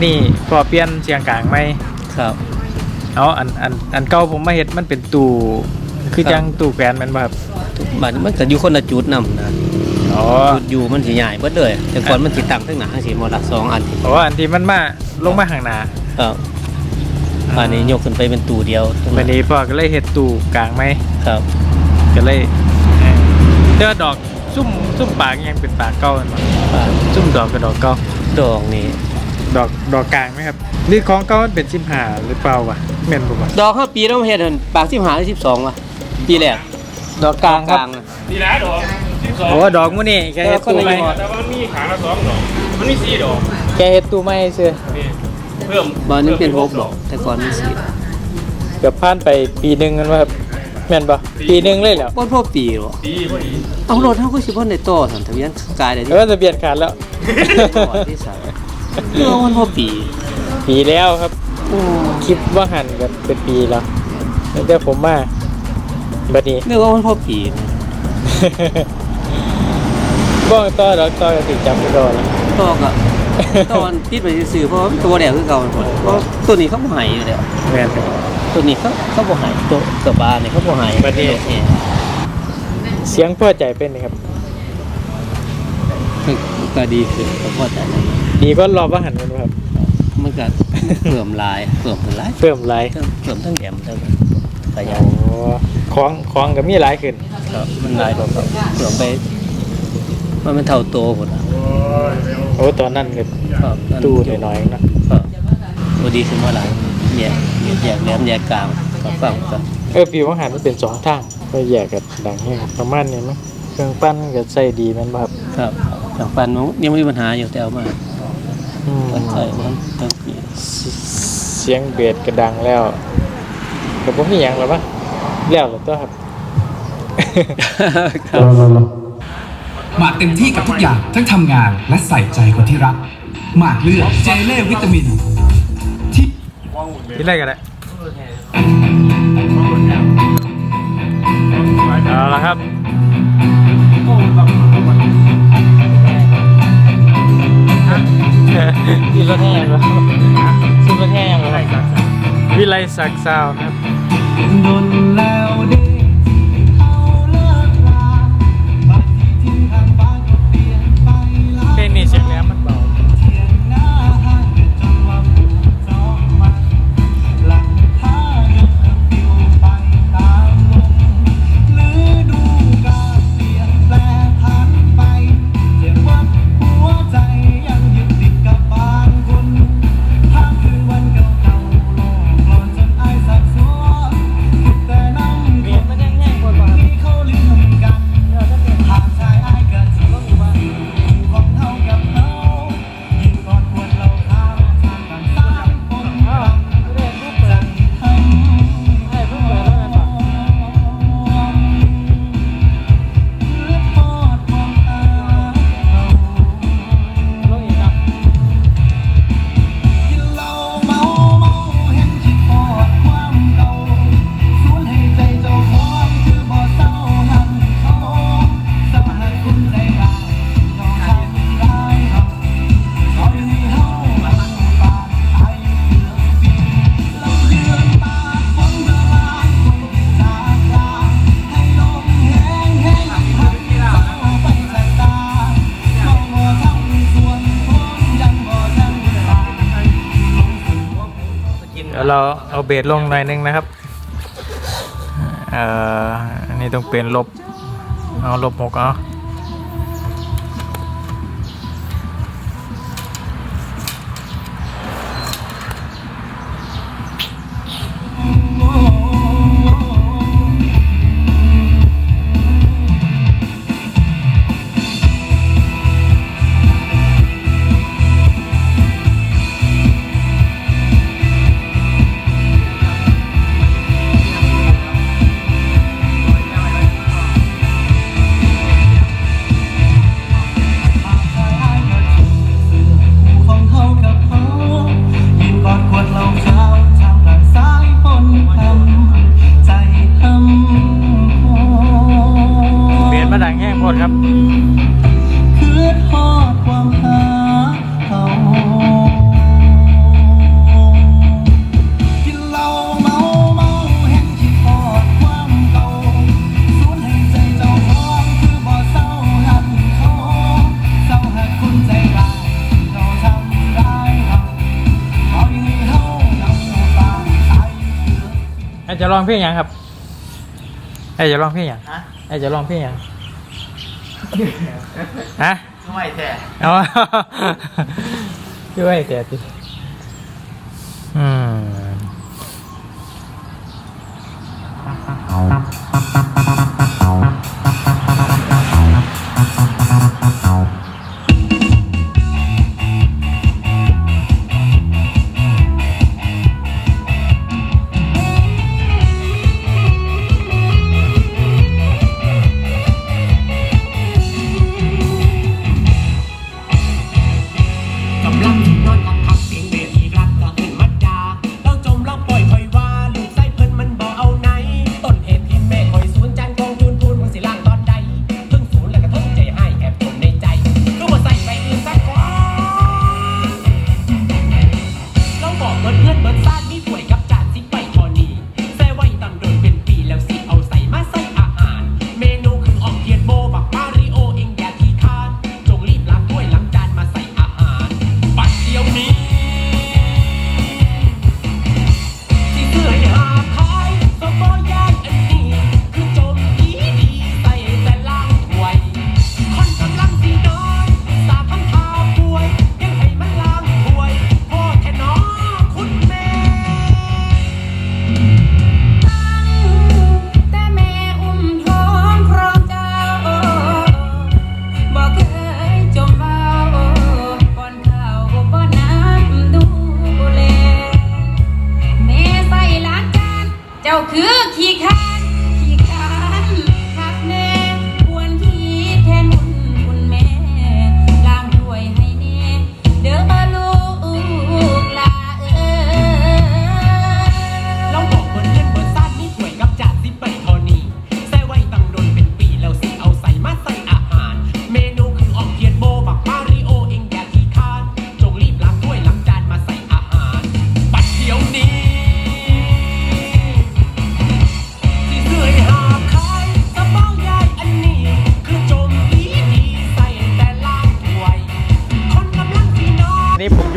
อันนี้พอเปลี่ยนเสียงกลางไหมครับเอาอันอันอันเก่าผมมาเฮ็ดมันเป็นตู้คือจังตู้แกวนแมันบ่ครับบัดนี้มันก็อยู่คนละจุดนำนะอ๋อจุดอยู่มันสิใหญ่เบิดเลยแต่ก่อนมันสิตั้งทั้งหน้าสิหมดละสองอันอ๋ออันที่มันมาลงมาข้างหน้าครับอันนี้ยกขึ้นไปเป็นตู้เดียวตรงวันนี้พ่อก็เลยเฮ็ดตู้กลางไหมครับ ก็เลยเอ่อเจอดอกซุ่มซุ่มปากยังเป็นปากเก่าแม่นบ่อ่าซุ่มดอกกับดอกเก่าดอกนี่ ดอกดอกกลางไหมครับนี่ของเก่ามันเป็นสิบห้าหรือเปล่าวะแม่นบ่วะดอกห้าปีต้องเฮ็ดหั่นปาก15หรือ12ว่ะปีแรกดอกกลางครับน่ะดีแล้วดอกสิบสองโอ้ดอกมื้อนี้แกเฮ็ดตู้ใหม่แต่ว่ามันมีขางละสองดอก มันมีสี่ดอกแกเฮ็ดตู้ใหม่ซื่อนี่เพิ่มบ่นึงเป็นหกดอกแต่ก่อนมันสิเกือบผ่านไปปีหนึงกันว่าครับแม่นบ่ปีหนึงเลยเหรอบ่พอปีหรอดีพอดีเอารถเฮาก็สิบ่ได้ต่อซั่นทะเบียนกายได้เอที่อทะเบียนขาดแล้วก่อนที่สาม เรื่องมันพอปีปีแล้วครับโอ้คิดว่าหันกันเป็นปีแล้วตั้งแต่ผมมาบัดนี้เรื่องว่ามันพอปีนะบ้องต่อดอกต่อก็ติดจำไม่ได้แล้วต่อก็ตอนติดไปซื้อเพราะมันตัวแดงคือเก่ามันหมดเพราะตัวนี้เขาบ่ให้อยู่แล้วแม่นครับตัวนี้เขาเขาบ่ให้ตัวตัวบาเนี่ยเขาบ่ให้บัดนี้เนี่ยเสียงพอใจเป็นไงครับก็ดีขึ้นก็พอใจนะ ดีก็รอบว่าหันกันบ่ครับมันก็เพิ่มลายเพิ่มขึ้นหลายเพิ่มหลายเพิ่มเพิ่มทั้งแหลมทั้งขยันโอ้ของของก็มีหลายขึ้นครับมันหลายกว่าเก่าเพิ่มไปมันเป็นเท่าโตพุ่นน่ะโอ้ตอนนั้นก็ครับตู้หน่อยๆเนาะครับบ่ดีขึ้นมาหลายแยกแยกแหลมแยกกลางก็ฟังกันเออปีว่าหันมันเป็นสองทางก็แยกกันดังให้ประมาณนี้มั้งเครื่องปั้นก็ใส่ดีแมันบ่ครับครับทางปันน้องยังไม่มีปัญหาอยู่แต่เอามาอื มตั้งใจมันตั้งปีเสียงเบสก็ดังแล้วก็บ่มีหยังแล้วปะแล้วแล้วตัวครับหมากเต็มที่กับทุกอย่างทั้งทำงานและใส่ใจคนที่รักหมากเลือกเจเล่วิตามิน ที่คิดอะไรกันแหละเอาละครับ ไลศักดิ์ซาวน์ครับ เดี๋ยวเราเอาเบสลงหน่อยนึงนะครับเอ่อนี่ต้องเป็นลบเอาลบหกเอา จะร้องเพลงหยังครับไอ้จะร้องเพลงหยังฮะไอ้จะร้องเพลงหยังฮะไม่แต่เอาช่วยแต่ติอืม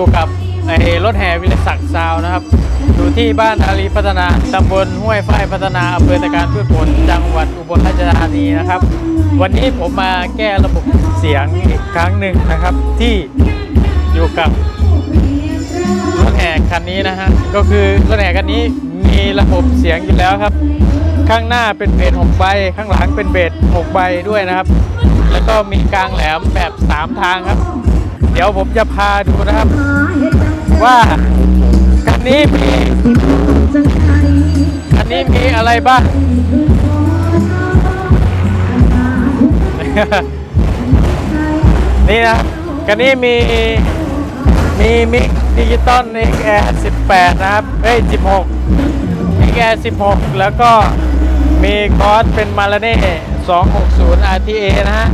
อยู่กับไอ้รถแห่วิลศักดิ์ซาวนะครับ อยู่ที่บ้านอารีพัฒนาตำบลห้วยฝ้ายพัฒนาอำเภอตะการพืชผลจังหวัดอุบลราชธานีนะครับ วันนี้ผมมาแก้ระบบเสียงอีกครั้งหนึ่งนะครับ ที่อยู่กับรถแห่คันนี้นะฮะก็คือรถแห่คันนี้มีระบบเสียงอยู่แล้วครับ ข้างหน้าเป็นเบส6ใบ ข้างหลังเป็นเบส6ใบด้วยนะครับ แล้วก็มีกลางแหลมแบบ 3 ทางครับ เดี๋ยวผมจะพาดูนะครับ ว่าคันนี้มีคันนี้มีอะไรบ้างนี่นะคันนี้มีมีมิกดิจิตอล XR 18นะครับเอ้ย16 XR 16แล้วก็มีคอร์สเป็นมาลาเน่260 RTA นะฮะ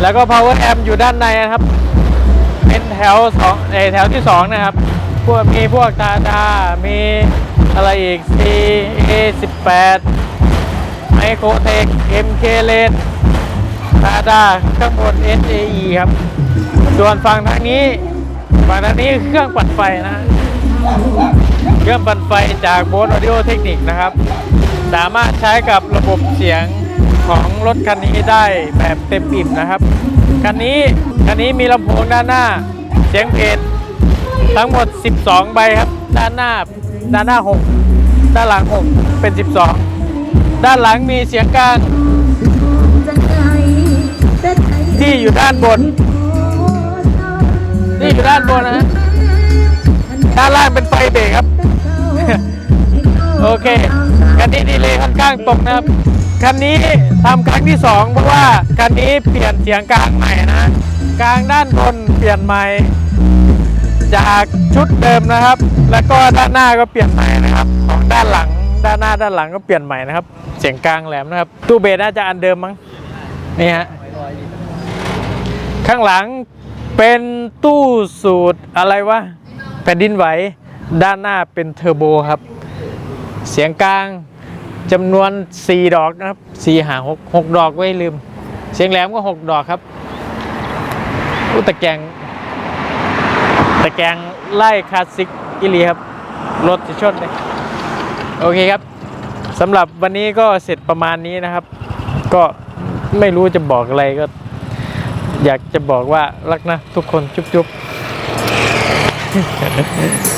แล้วก็ power amp อยู่ด้านในนะครับ เป็นแถวสองเอแถวที่สองนะครับ พวกมีพวกตาตา มีอะไรอีก C A 18ไมโครเทค MK เลนตาตาข้างบน S A E ครับ ส่วนฝั่งทางนี้ฝั่งทางนี้เครื่องปั่นไฟนะ เครื่องปั่นไฟจากโบสออดิโอเทคนิคนะครับ สามารถใช้กับระบบเสียงของรถคันนี้ได้แบบเต็มอิ่มนะครับ คันนี้คันนี้มีลำโพงด้านหน้า เสียงเพจทั้งหมด 12 ใบครับ ด้านหน้าด้านหน้า 6 ด้านหลัง 6 เป็น 12 ด้านหลังมีเสียงกลางที่อยู่ด้านบนนี่อยู่ด้านบนนะฮะด้านล่างเป็นไฟเบรกครับ โอเคคันนี้ดีเลยค่อนข้างตรงนะครับ คันนี้ทำครั้งที่สองเพราะว่าคันนี้เปลี่ยนเสียงกลางใหม่นะกลางด้านบนเปลี่ยนใหม่ จากชุดเดิมนะครับ แล้วก็ด้านหน้าก็เปลี่ยนใหม่นะครับของด้านหลังด้านหน้าด้านหลังก็เปลี่ยนใหม่นะครับ เสียงกลางแหลมนะครับ ตู้เบสน่าจะอันเดิมมั้งนี่ฮะข้างหลังเป็นตู้สูตรอะไรวะแผ่นดินไหว ด้านหน้าเป็นเทอร์โบครับ เสียงกลาง จำนวน 4 ดอกนะครับ4หา6 6ดอกไว้ลืม เสียงแหลมก็ 6 ดอกครับอุตะแกงตะแกงไล่คลาสสิกอิลีครับ รถจะชนเลย โอเคครับสำหรับวันนี้ก็เสร็จประมาณนี้นะครับ ก็ไม่รู้จะบอกอะไรก็ อยากจะบอกว่ารักนะทุกคนจุ๊บๆ